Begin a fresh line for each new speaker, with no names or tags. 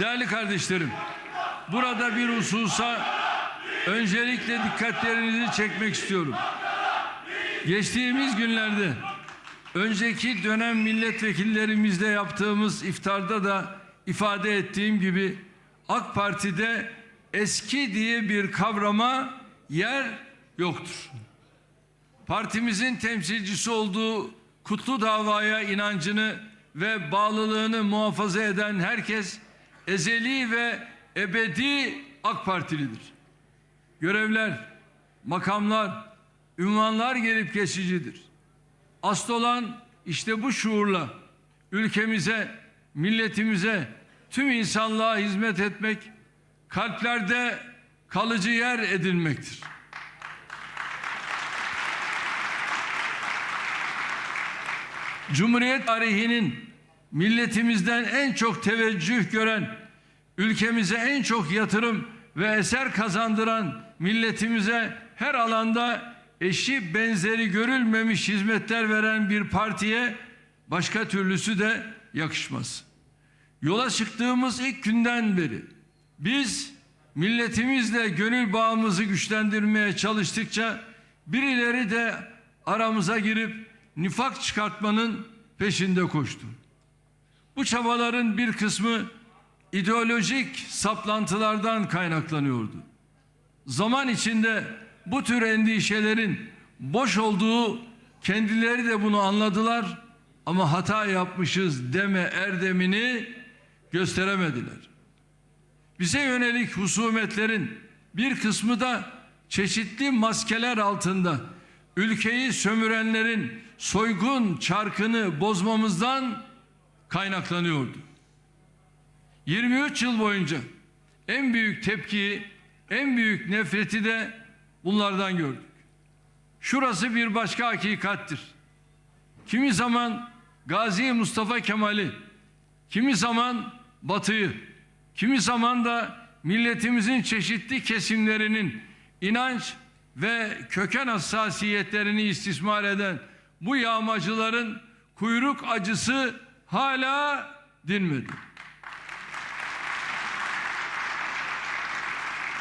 Değerli kardeşlerim, burada bir hususa öncelikle dikkatlerinizi çekmek istiyorum. Geçtiğimiz günlerde önceki dönem milletvekillerimizle yaptığımız iftarda da ifade ettiğim gibi AK Parti'de eski diye bir kavrama yer yoktur. Partimizin temsilcisi olduğu kutlu davaya inancını ve bağlılığını muhafaza eden herkes ezeli ve ebedi AK Partilidir. Görevler, makamlar, ünvanlar gelip geçicidir. Asıl olan işte bu şuurla ülkemize, milletimize, tüm insanlığa hizmet etmek, kalplerde kalıcı yer edinmektir. Cumhuriyet tarihinin milletimizden en çok teveccüh gören, ülkemize en çok yatırım ve eser kazandıran milletimize her alanda eşi benzeri görülmemiş hizmetler veren bir partiye başka türlüsü de yakışmaz. Yola çıktığımız ilk günden beri biz milletimizle gönül bağımızı güçlendirmeye çalıştıkça birileri de aramıza girip nifak çıkartmanın peşinde koştu. Bu çabaların bir kısmı ideolojik saplantılardan kaynaklanıyordu. Zaman içinde bu tür endişelerin boş olduğu kendileri de bunu anladılar ama hata yapmışız deme erdemini gösteremediler. Bize yönelik husumetlerin bir kısmı da çeşitli maskeler altında ülkeyi sömürenlerin soygun çarkını bozmamızdan kaynaklanıyordu. 23 yıl boyunca en büyük tepkiyi, en büyük nefreti de bunlardan gördük. Şurası bir başka hakikattir. Kimi zaman Gazi Mustafa Kemal'i, kimi zaman Batı'yı, kimi zaman da milletimizin çeşitli kesimlerinin inanç ve köken hassasiyetlerini istismar eden bu yağmacıların kuyruk acısı hala dinmedi.